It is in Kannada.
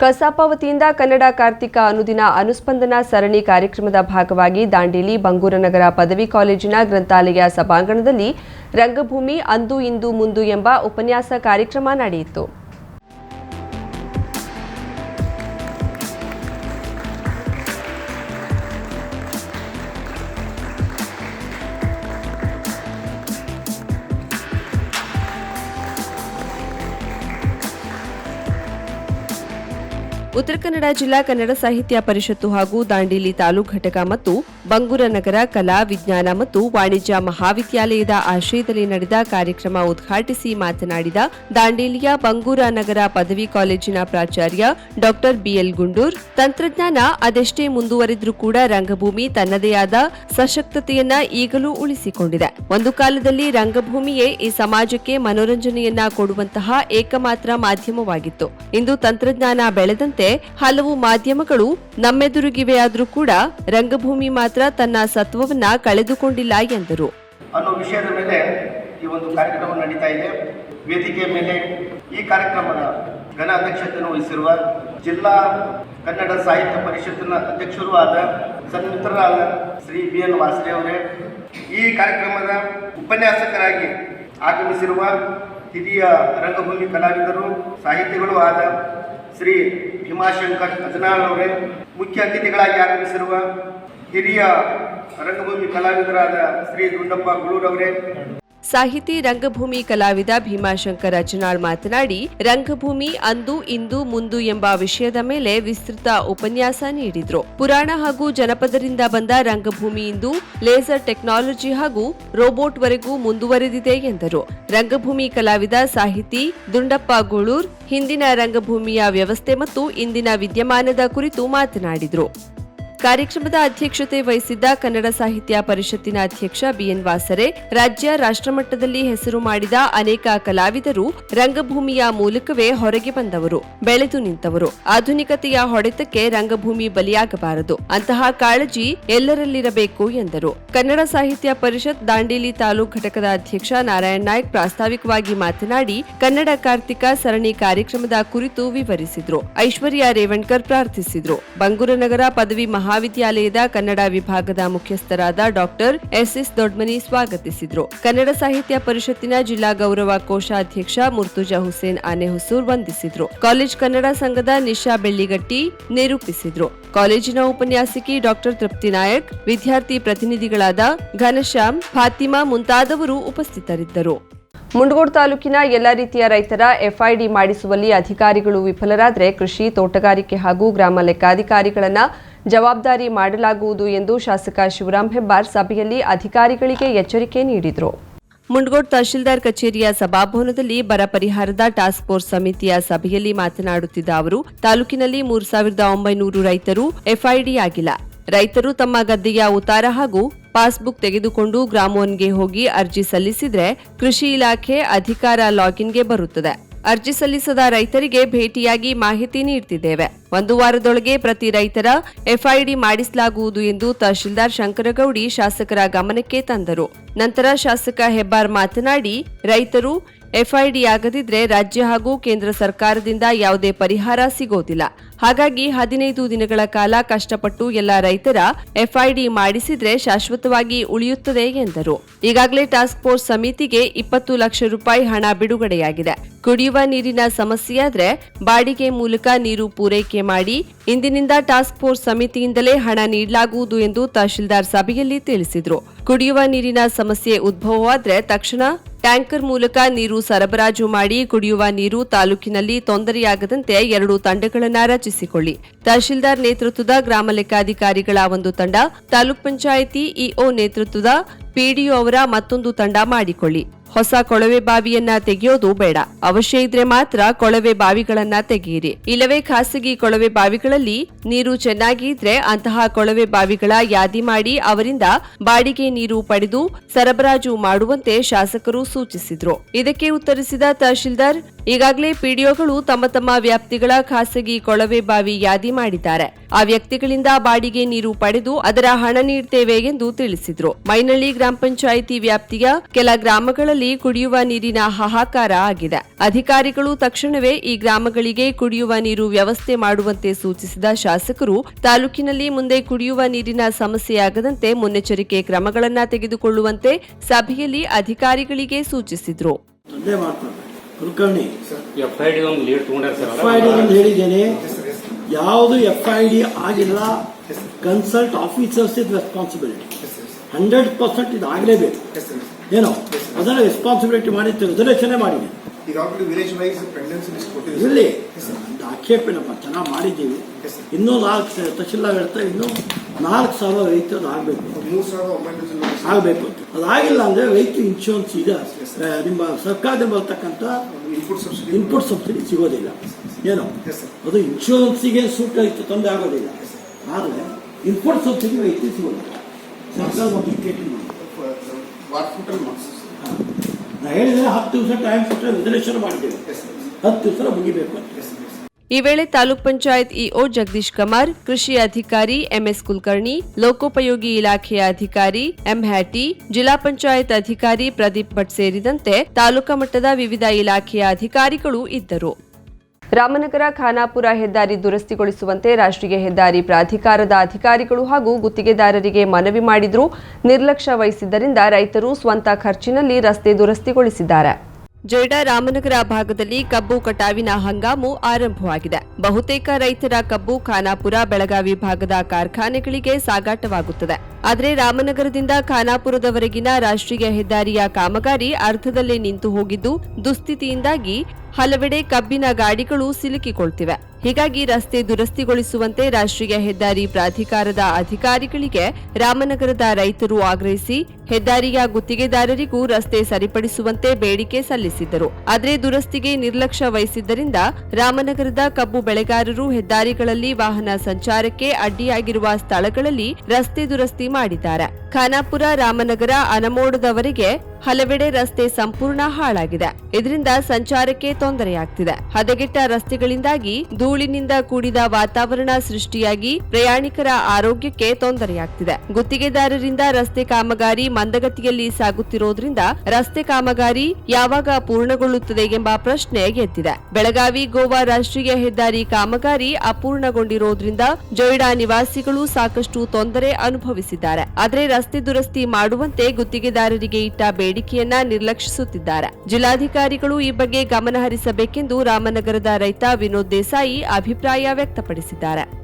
ಕಸಾಪ ವತಿಯಿಂದ ಕನ್ನಡ ಕಾರ್ತಿಕ ಅನುದಿನ ಅನುಸ್ಪಂದನ ಸರಣಿ ಕಾರ್ಯಕ್ರಮದ ಭಾಗವಾಗಿ ದಾಂಡೇಲಿ ಬಂಗೂರನಗರ ಪದವಿ ಕಾಲೇಜಿನ ಗ್ರಂಥಾಲಯ ಸಭಾಂಗಣದಲ್ಲಿ ರಂಗಭೂಮಿ ಅಂದು ಇಂದು ಮುಂದು ಎಂಬ ಉಪನ್ಯಾಸ ಕಾರ್ಯಕ್ರಮ ನಡೆಯಿತು. ಉತ್ತರ ಕನ್ನಡ ಜಿಲ್ಲಾ ಕನ್ನಡ ಸಾಹಿತ್ಯ ಪರಿಷತ್ತು ಹಾಗೂ ದಾಂಡೇಲಿ ತಾಲೂಕು ಘಟಕ ಮತ್ತು ಬಂಗೂರ ನಗರ ಕಲಾ ವಿಜ್ಞಾನ ಮತ್ತು ವಾಣಿಜ್ಯ ಮಹಾವಿದ್ಯಾಲಯದ ಆಶ್ರಯದಲ್ಲಿ ನಡೆದ ಕಾರ್ಯಕ್ರಮ ಉದ್ಘಾಟಿಸಿ ಮಾತನಾಡಿದ ದಾಂಡೇಲಿಯ ಬಂಗೂರ ನಗರ ಪದವಿ ಕಾಲೇಜಿನ ಪ್ರಾಚಾರ್ಯ ಡಾಕ್ಟರ್ ಬಿಎಲ್ ಗುಂಡೂರ್, ತಂತ್ರಜ್ಞಾನ ಅದೆಷ್ಟೇ ಮುಂದುವರೆದರೂ ಕೂಡ ರಂಗಭೂಮಿ ತನ್ನದೇ ಆದ ಸಶಕ್ತತೆಯನ್ನ ಈಗಲೂ ಉಳಿಸಿಕೊಂಡಿದೆ. ಒಂದು ಕಾಲದಲ್ಲಿ ರಂಗಭೂಮಿಯೇ ಈ ಸಮಾಜಕ್ಕೆ ಮನೋರಂಜನೆಯನ್ನ ಕೊಡುವಂತಹ ಏಕಮಾತ್ರ ಮಾಧ್ಯಮವಾಗಿತ್ತು. ಇಂದು ತಂತ್ರಜ್ಞಾನ ಬೆಳೆದಂತೆ ಹಲವು ಮಾಧ್ಯಮಗಳು ನಮ್ಮೆದುರುಗಿವೆಯಾದರೂ ಕೂಡ ರಂಗಭೂಮಿ ಮಾತ್ರ ತನ್ನ ಸತ್ವವನ್ನ ಕಳೆದುಕೊಂಡಿಲ್ಲ ಎಂದರು. ಅನ್ನೋ ವಿಷಯದ ಮೇಲೆ ಈ ಒಂದು ಕಾರ್ಯಕ್ರಮ ನಡೀತಾ ಇದೆ. ವೇದಿಕೆ ಮೇಲೆ ಈ ಕಾರ್ಯಕ್ರಮದ ಘನ ಅಧ್ಯಕ್ಷತೆಯನ್ನು ವಹಿಸಿರುವ ಜಿಲ್ಲಾ ಕನ್ನಡ ಸಾಹಿತ್ಯ ಪರಿಷತ್ತಿನ ಅಧ್ಯಕ್ಷರು ಆದ ಸನ್ಮಿತ್ರರಾದ ಶ್ರೀ ಬಿ ಎನ್ ವಾಸರೆ ಅವರೇ, ಈ ಕಾರ್ಯಕ್ರಮದ ಉಪನ್ಯಾಸಕರಾಗಿ ಆಗಮಿಸಿರುವ ಹಿರಿಯ ರಂಗಭೂಮಿ ಕಲಾವಿದರು, ಸಾಹಿತಿಗಳು ಆದ ಶ್ರೀ ಭೀಮಾಶಂಕರ್ ಅವರೇ ಮುಖ್ಯ ಅತಿಥಿಗಳಾಗಿ ಆಗಮಿಸಿರುವ ಹಿರಿಯ ರಂಗಭೂಮಿ ಕಲಾವಿದರಾದ ಶ್ರೀ ದುಂಡಪ್ಪ ಗುಳೂರವರೇ ಸಾಹಿತಿ ರಂಗಭೂಮಿ ಕಲಾವಿದ ಭೀಮಾಶಂಕರ ಅಜನಾಳ್ ಮಾತನಾಡಿ, ರಂಗಭೂಮಿ ಅಂದು, ಇಂದು, ಮುಂದು ಎಂಬ ವಿಷಯದ ಮೇಲೆ ವಿಸ್ತೃತ ಉಪನ್ಯಾಸ ನೀಡಿದ್ರು. ಪುರಾಣ ಹಾಗೂ ಜನಪದರಿಂದ ಬಂದ ರಂಗಭೂಮಿ ಇಂದು ಲೇಸರ್ ಟೆಕ್ನಾಲಜಿ ಹಾಗೂ ರೋಬೋಟ್ ವರೆಗೂ ಮುಂದುವರೆದಿದೆ ಎಂದರು. ರಂಗಭೂಮಿ ಕಲಾವಿದ, ಸಾಹಿತಿ ದುಂಡಪ್ಪ ಗೂಳೂರ್ ಹಿಂದಿನ ರಂಗಭೂಮಿಯ ವ್ಯವಸ್ಥೆ ಮತ್ತು ಇಂದಿನ ವಿದ್ಯಮಾನದ ಕುರಿತು ಮಾತನಾಡಿದ್ರು. ಕಾರ್ಯಕ್ರಮದ ಅಧ್ಯಕ್ಷತೆ ವಹಿಸಿದ್ದ ಕನ್ನಡ ಸಾಹಿತ್ಯ ಪರಿಷತ್ತಿನ ಅಧ್ಯಕ್ಷ ಬಿಎನ್ ವಾಸರೆ, ರಾಜ್ಯ ರಾಷ್ಟ್ರಮಟ್ಟದಲ್ಲಿ ಹೆಸರು ಮಾಡಿದ ಅನೇಕ ಕಲಾವಿದರು ರಂಗಭೂಮಿಯ ಮೂಲಕವೇ ಹೊರಗೆ ಬಂದವರು, ಬೆಳೆದು ನಿಂತವರು. ಆಧುನಿಕತೆಯ ಹೊಡೆತಕ್ಕೆ ರಂಗಭೂಮಿ ಬಲಿಯಾಗಬಾರದು. ಅಂತಹ ಕಾಳಜಿ ಎಲ್ಲರಲ್ಲಿರಬೇಕು ಎಂದರು. ಕನ್ನಡ ಸಾಹಿತ್ಯ ಪರಿಷತ್ ದಾಂಡೇಲಿ ತಾಲೂಕು ಘಟಕದ ಅಧ್ಯಕ್ಷ ನಾರಾಯಣ್ ನಾಯ್ಕ್ ಪ್ರಾಸ್ತಾವಿಕವಾಗಿ ಮಾತನಾಡಿ, ಕನ್ನಡ ಕಾರ್ತಿಕ ಸರಣಿ ಕಾರ್ಯಕ್ರಮದ ಕುರಿತು ವಿವರಿಸಿದ್ರು. ಐಶ್ವರ್ಯ ರೇವಣ್ಕರ್ ಪ್ರಾರ್ಥಿಸಿದ್ರು. ಬಂಗೂರನಗರ ಪದವಿ ಮಹಾವಿದ್ಯಾಲಯದ ಕನ್ನಡ ವಿಭಾಗದ ಮುಖ್ಯಸ್ಥರಾದ ಡಾಕ್ಟರ್ ಎಸ್ ಎಸ್ ದೊಡ್ಮನಿ ಸ್ವಾಗತಿಸಿದ್ರು. ಕನ್ನಡ ಸಾಹಿತ್ಯ ಪರಿಷತ್ತಿನ ಜಿಲ್ಲಾ ಗೌರವ ಕೋಶಾಧ್ಯಕ್ಷ ಮುರ್ತುಜಾ ಹುಸೇನ್ ಆನೆಹುಸೂರ್ ವಂದಿಸಿದ್ರು. ಕಾಲೇಜ್ ಕನ್ನಡ ಸಂಘದ ನಿಶಾ ಬೆಳ್ಳಿಗಟ್ಟಿ ನಿರೂಪಿಸಿದ್ರು. ಕಾಲೇಜಿನ ಉಪನ್ಯಾಸಕಿ ಡಾಕ್ಟರ್ ತೃಪ್ತಿ ನಾಯಕ್, ವಿದ್ಯಾರ್ಥಿ ಪ್ರತಿನಿಧಿಗಳಾದ ಘನಶ್ಯಾಮ್, ಫಾತಿಮಾ ಮುಂತಾದವರು ಉಪಸ್ಥಿತರಿದ್ದರು. ಮುಂಡಗೋಡ್ ತಾಲೂಕಿನ ಎಲ್ಲ ರೀತಿಯ ರೈತರ ಎಫ್ಐಡಿ ಮಾಡಿಸುವಲ್ಲಿ ಅಧಿಕಾರಿಗಳು ವಿಫಲರಾದರೆ ಕೃಷಿ, ತೋಟಗಾರಿಕೆ ಹಾಗೂ ಗ್ರಾಮ ಲೆಕ್ಕಾಧಿಕಾರಿಗಳನ್ನು ಜವಾಬ್ದಾರಿ ಮಾಡಲಾಗುವುದು ಎಂದು ಶಾಸಕ ಶಿವರಾಮ್ ಹೆಬ್ಬಾರ್ ಸಭೆಯಲ್ಲಿ ಅಧಿಕಾರಿಗಳಿಗೆ ಎಚ್ಚರಿಕೆ ನೀಡಿದರು. ಮುಂಡಗೋಡ್ ತಹಶೀಲ್ದಾರ್ ಕಚೇರಿಯ ಸಭಾಭವನದಲ್ಲಿ ಬರ ಪರಿಹಾರದ ಟಾಸ್ಕ್ ಫೋರ್ಸ್ ಸಮಿತಿಯ ಸಭೆಯಲ್ಲಿ ಮಾತನಾಡುತ್ತಿದ್ದ ಅವರು, ತಾಲೂಕಿನಲ್ಲಿ ಮೂರು ಸಾವಿರದ ಒಂಬೈನೂರು ರೈತರು ಎಫ್ಐಡಿ ಆಗಿಲ್ಲ. ರೈತರು ತಮ್ಮ ಗದ್ದೆಯ ಉತ್ತಾರ ಹಾಗೂ ಪಾಸ್ಬುಕ್ ತೆಗೆದುಕೊಂಡು ಗ್ರಾಮೋನ್ಗೆ ಹೋಗಿ ಅರ್ಜಿ ಸಲ್ಲಿಸಿದ್ರೆ ಕೃಷಿ ಇಲಾಖೆ ಅಧಿಕಾರ ಲಾಗಿನ್ಗೆ ಬರುತ್ತದೆ. ಅರ್ಜಿ ಸಲ್ಲಿಸದ ರೈತರಿಗೆ ಭೇಟಿಯಾಗಿ ಮಾಹಿತಿ ನೀಡುತ್ತಿದ್ದೇವೆ ಒಂದು ವಾರದೊಳಗೆ ಪ್ರತಿ ರೈತರ ಎಫ್ಐಡಿ ಮಾಡಿಸಲಾಗುವುದು ಎಂದು ತಹಶೀಲ್ದಾರ್ ಶಂಕರಗೌಡಿ ಶಾಸಕರ ಗಮನಕ್ಕೆ ತಂದರು. ನಂತರ ಶಾಸಕ ಹೆಬ್ಬಾರ್ ಮಾತನಾಡಿ, ರೈತರು ಎಫ್ಐಡಿ ಆಗದಿದ್ರೆ ರಾಜ್ಯ ಹಾಗೂ ಕೇಂದ್ರ ಸರ್ಕಾರದಿಂದ ಯಾವುದೇ ಪರಿಹಾರ ಸಿಗೋದಿಲ್ಲ. ಹಾಗಾಗಿ ಹದಿನೈದು ದಿನಗಳ ಕಾಲ ಕಷ್ಟಪಟ್ಟು ಎಲ್ಲ ರೈತರ ಎಫ್ಐಡಿ ಮಾಡಿಸಿದ್ರೆ ಶಾಶ್ವತವಾಗಿ ಉಳಿಯುತ್ತದೆ ಎಂದರು. ಈಗಾಗಲೇ ಟಾಸ್ಕ್ ಫೋರ್ಸ್ ಸಮಿತಿಗೆ ಇಪ್ಪತ್ತು ಲಕ್ಷ ರೂಪಾಯಿ ಹಣ ಬಿಡುಗಡೆಯಾಗಿದೆ. ಕುಡಿಯುವ ನೀರಿನ ಸಮಸ್ಯೆಯಾದ್ರೆ ಬಾಡಿಗೆ ಮೂಲಕ ನೀರು ಪೂರೈಕೆ ಮಾಡಿ ಇಂದಿನಿಂದ ಟಾಸ್ಕ್ ಫೋರ್ಸ್ ಸಮಿತಿಯಿಂದಲೇ ಹಣ ನೀಡಲಾಗುವುದು ಎಂದು ತಹಶೀಲ್ದಾರ್ ಸಭೆಯಲ್ಲಿ ತಿಳಿಸಿದರು. ಕುಡಿಯುವ ನೀರಿನ ಸಮಸ್ಯೆ ಉದ್ಭವವಾದ್ರೆ ತಕ್ಷಣ ಟ್ಯಾಂಕರ್ ಮೂಲಕ ನೀರು ಸರಬರಾಜು ಮಾಡಿ ಕುಡಿಯುವ ನೀರು ತಾಲೂಕಿನಲ್ಲಿ ತೊಂದರೆಯಾಗದಂತೆ ಎರಡು ತಂಡಗಳನ್ನು ರಚಿಸಿಕೊಳ್ಳಿ. ತಹಶೀಲ್ದಾರ್ ನೇತೃತ್ವದ ಗ್ರಾಮ ಲೆಕ್ಕಾಧಿಕಾರಿಗಳ ಒಂದು ತಂಡ, ತಾಲೂಕ್ ಪಂಚಾಯಿತಿ ಇಒ ನೇತೃತ್ವದ ಪಿಡಿಒ ಅವರ ಮತ್ತೊಂದು ತಂಡ ಮಾಡಿಕೊಳ್ಳಿ. ಹೊಸ ಕೊಳವೆ ಬಾವಿಯನ್ನ ತೆಗೆಯೋದು ಬೇಡ. ಅವಶ್ಯ ಇದ್ರೆ ಮಾತ್ರ ಕೊಳವೆ ಬಾವಿಗಳನ್ನ ತೆಗೆಯಿರಿ. ಇಲ್ಲವೇ ಖಾಸಗಿ ಕೊಳವೆ ಬಾವಿಗಳಲ್ಲಿ ನೀರು ಚೆನ್ನಾಗಿ ಇದ್ರೆ ಅಂತಹ ಕೊಳವೆ ಬಾವಿಗಳ ಯಾದಿ ಮಾಡಿ ಅವರಿಂದ ಬಾಡಿಗೆ ನೀರು ಪಡೆದು ಸರಬರಾಜು ಮಾಡುವಂತೆ ಶಾಸಕರು ಸೂಚಿಸಿದ್ರು. ಇದಕ್ಕೆ ಉತ್ತರಿಸಿದ ತಹಶೀಲ್ದಾರ್, ಈಗಾಗಲೇ ಪಿಡಿಒಗಳು ತಮ್ಮ ತಮ್ಮ ವ್ಯಾಪ್ತಿಗಳ ಖಾಸಗಿ ಕೊಳವೆ ಬಾವಿ ಯಾದಿ ಮಾಡಿದ್ದಾರೆ. ಆ ವ್ಯಕ್ತಿಗಳಿಂದ ಬಾಡಿಗೆ ನೀರು ಪಡೆದು ಅದರ ಹಣ ನೀಡ್ತೇವೆ ಎಂದು ತಿಳಿಸಿದ್ರು. ಮೈನಳ್ಳಿ ಗ್ರಾಮ ಪಂಚಾಯಿತಿ ವ್ಯಾಪ್ತಿಯ ಕೆಲ ಗ್ರಾಮಗಳಲ್ಲಿ ಗ್ರಾಮಗಳಲ್ಲಿ ಕುಡಿಯುವ ನೀರಿನ ಹಾಹಾಕಾರ ಆಗಿದೆ. ಅಧಿಕಾರಿಗಳು ತಕ್ಷಣವೇ ಈ ಗ್ರಾಮಗಳಿಗೆ ಕುಡಿಯುವ ನೀರು ವ್ಯವಸ್ಥೆ ಮಾಡುವಂತೆ ಸೂಚಿಸಿದ ಶಾಸಕರು ತಾಲೂಕಿನಲ್ಲಿ ಮುಂದೆ ಕುಡಿಯುವ ನೀರಿನ ಸಮಸ್ಯೆಯಾಗದಂತೆ ಮುನ್ನೆಚ್ಚರಿಕೆ ಕ್ರಮಗಳನ್ನು ತೆಗೆದುಕೊಳ್ಳುವಂತೆ ಸಭೆಯಲ್ಲಿ ಅಧಿಕಾರಿಗಳಿಗೆ ಸೂಚಿಸಿದ್ರು. ಯಾವುದು ಎಫ್ ಐ ಡಿ ಆಗಿಲ್ಲ ಕನ್ಸಲ್ಟ್ ಆಫೀಸರ್ಸ್ ಇದ್ ರೆಸ್ಪಾನ್ಸಿಬಿಲಿಟಿ ಹಂಡ್ರೆಡ್ ಪರ್ಸೆಂಟ್ ಇದು ಆಗಲೇಬೇಕು ಏನೋ ಅದನ್ನ ರೆಸ್ಪಾನ್ಸಿಬಿಲಿಟಿ ಮಾಡಿ ರೆಸಲ್ಯೂಷನ್ ಮಾಡಿದೆ. ಈಗಾಗಲೇ ವಿಲೇಜ್ ವೈಸ್ ಪೆಂಡೆನ್ಸಿ ಲಿಸ್ಟ್ ಕೊಟ್ಟಿದ್ದೀವಿ ಇಲ್ಲಿ ಆಕ್ಷೇಪಣೆಪ್ಪ ಚೆನ್ನಾಗಿ ಮಾಡಿದ್ದೀವಿ. ಇನ್ನೂ ನಾಲ್ಕು ತಹಶೀಲ್ದಾರ್ ಹೇಳ್ತಾರೆ ಇನ್ನೂ ನಾಲ್ಕು ಸಾವಿರ ರೈತರು ಆಗಬೇಕು. ಮೂರು ಒಂಬೈನೂರು ಜನ ಆಗಬೇಕು. ಅಂತ ಅದಾಗಿಲ್ಲ ಅಂದರೆ ರೈತ ಇನ್ಶೂರೆನ್ಸ್ ಈಗ ನಿಮ್ಮ ಸರ್ಕಾರದಿಂದ ಬರ್ತಕ್ಕಂಥ ಇನ್ಪುಟ್ ಸಬ್ಸಿಡಿ ಸಿಗೋದಿಲ್ಲ. ಏನು. ಅದು ಇನ್ಶೂರೆನ್ಸಿಗೆ ಸೂಟ್ ಆಯ್ತು ತೊಂದರೆ ಆಗೋದಿಲ್ಲ. ಆದರೆ ಇನ್ಪುಟ್ ಸಬ್ಸಿಡಿ ರೈತರಿಗೆ ಸಿಗೋದಿಲ್ಲ. ಸರ್ಕಾರ ಒಂದು ನಾ ಹೇಳಿದ್ರೆ ಹತ್ತು ದಿವಸ ಟೈಮ್ ಕೊಟ್ಟರೆ ರೆಸಲ್ಯೂಷನ್ ಮಾಡ್ತೀವಿ. ಹತ್ತು ದಿವಸ ಮುಗಿಬೇಕು. ಈ ವೇಳೆ ತಾಲೂಕ್ ಪಂಚಾಯತ್ ಇಒ ಜಗದೀಶ್ ಕುಮಾರ್ ಕೃಷಿ ಅಧಿಕಾರಿ ಎಂಎಸ್ ಕುಲಕರ್ಣಿ ಲೋಕೋಪಯೋಗಿ ಇಲಾಖೆಯ ಅಧಿಕಾರಿ ಎಂ ಹ್ಯಾಟಿ ಜಿಲ್ಲಾ ಪಂಚಾಯತ್ ಅಧಿಕಾರಿ ಪ್ರದೀಪ್ ಭಟ್ ಸೇರಿದಂತೆ ತಾಲೂಕಾ ಮಟ್ಟದ ವಿವಿಧ ಇಲಾಖೆಯ ಅಧಿಕಾರಿಗಳು ಇದ್ದರು. ರಾಮನಗರ, ಖಾನಾಪುರ ಹೆದ್ದಾರಿ ದುರಸ್ತಿಗೊಳಿಸುವಂತೆ ರಾಷ್ಟ್ರೀಯ ಹೆದ್ದಾರಿ ಪ್ರಾಧಿಕಾರದ ಅಧಿಕಾರಿಗಳು ಹಾಗೂ ಗುತ್ತಿಗೆದಾರರಿಗೆ ಮನವಿ ಮಾಡಿದರೂ. ನಿರ್ಲಕ್ಷ್ಯ ವಹಿಸಿದ್ದರಿಂದ ರೈತರು ಸ್ವಂತ ಖರ್ಚಿನಲ್ಲಿ ರಸ್ತೆ ದುರಸ್ತಿಗೊಳಿಸಿದ್ದಾರೆ. ಜೊಯ್ಡಾ ರಾಮನಗರ ಭಾಗದಲ್ಲಿ ಕಬ್ಬು ಕಟಾವಿನ ಹಂಗಾಮು ಆರಂಭವಾಗಿದೆ. ಬಹುತೇಕ ರೈತರ ಕಬ್ಬು ಖಾನಾಪುರ, ಬೆಳಗಾವಿ ಭಾಗದ ಕಾರ್ಖಾನೆಗಳಿಗೆ ಸಾಗಾಟವಾಗುತ್ತದೆ. ಆದರೆ ರಾಮನಗರದಿಂದ ಖಾನಾಪುರದವರೆಗಿನ ರಾಷ್ಟ್ರೀಯ ಹೆದ್ದಾರಿಯ ಕಾಮಗಾರಿ ಅರ್ಧದಲ್ಲೇ ನಿಂತು ಹೋಗಿದ್ದು, ದುಸ್ಥಿತಿಯಿಂದಾಗಿ ಹಲವೆಡೆ ಕಬ್ಬಿನ ಗಾಡಿಗಳು ಸಿಲುಕಿಕೊಳ್ತಿವೆ. ಹೀಗಾಗಿ ರಸ್ತೆ ದುರಸ್ತಿಗೊಳಿಸುವಂತೆ ರಾಷ್ಟ್ರೀಯ ಹೆದ್ದಾರಿ ಪ್ರಾಧಿಕಾರದ ಅಧಿಕಾರಿಗಳಿಗೆ ರಾಮನಗರದ ರೈತರು ಆಗ್ರಹಿಸಿ, ಹೆದ್ದಾರಿಯ ಗುತ್ತಿಗೆದಾರರಿಗೂ ರಸ್ತೆ ಸರಿಪಡಿಸುವಂತೆ ಬೇಡಿಕೆ ಸಲ್ಲಿಸಿದ್ದರು. ಆದರೆ ದುರಸ್ತಿಗೆ ನಿರ್ಲಕ್ಷ್ಯ ವಹಿಸಿದ್ದರಿಂದ ರಾಮನಗರದ ಕಬ್ಬು ಬೆಳೆಗಾರರು ಹೆದ್ದಾರಿಗಳಲ್ಲಿ ವಾಹನ ಸಂಚಾರಕ್ಕೆ ಅಡ್ಡಿಯಾಗಿರುವ ಸ್ಥಳಗಳಲ್ಲಿ ರಸ್ತೆ ದುರಸ್ತಿ ಮಾಡಿದ್ದಾರೆ. ಖಾನಾಪುರ ರಾಮನಗರ ಅನಮೋಡದವರೆಗೆ ಹಲವೆಡೆ ರಸ್ತೆ ಸಂಪೂರ್ಣ ಹಾಳಾಗಿದೆ. ಇದರಿಂದ ಸಂಚಾರಕ್ಕೆ ತೊಂದರೆಯಾಗ್ತಿದೆ. ಹದಗೆಟ್ಟ ರಸ್ತೆಗಳಿಂದಾಗಿ ಧೂಳಿನಿಂದ ಕೂಡಿದ ವಾತಾವರಣ ಸೃಷ್ಟಿಯಾಗಿ ಪ್ರಯಾಣಿಕರ ಆರೋಗ್ಯಕ್ಕೆ ತೊಂದರೆಯಾಗ್ತಿದೆ. ಗುತ್ತಿಗೆದಾರರಿಂದ ರಸ್ತೆ ಕಾಮಗಾರಿ ಮಂದಗತಿಯಲ್ಲಿ ಸಾಗುತ್ತಿರೋದ್ರಿಂದ ರಸ್ತೆ ಕಾಮಗಾರಿ ಯಾವಾಗ ಪೂರ್ಣಗೊಳ್ಳುತ್ತದೆ ಎಂಬ ಪ್ರಶ್ನೆ ಎದ್ದಿದೆ ಬೆಳಗಾವಿ, ಗೋವಾ ರಾಷ್ಟ್ರೀಯ ಹೆದ್ದಾರಿ ಕಾಮಗಾರಿ ಅಪೂರ್ಣಗೊಂಡಿರೋದ್ರಿಂದ ಜೊಯ್ಡಾ ನಿವಾಸಿಗಳು ಸಾಕಷ್ಟು ತೊಂದರೆ ಅನುಭವಿಸಿದ್ದಾರೆ. ಆದರೆ ರಸ್ತೆ ದುರಸ್ತಿ ಮಾಡುವಂತೆ ಗುತ್ತಿಗೆದಾರರಿಗೆ ಇಟ್ಟ ಬೇಡಿಕೆಯನ್ನ ನಿರ್ಲಕ್ಷಿಸುತ್ತಿದ್ದಾರೆ. ಜಿಲ್ಲಾಧಿಕಾರಿಗಳು ಈ ಬಗ್ಗೆ ಗಮನಹರಿಸಬೇಕೆಂದು ರಾಮನಗರದ ರೈತ ವಿನೋದ್ ದೇಸಾಯಿ ಅಭಿಪ್ರಾಯ ವ್ಯಕ್ತಪಡಿಸಿದ್ದಾರೆ.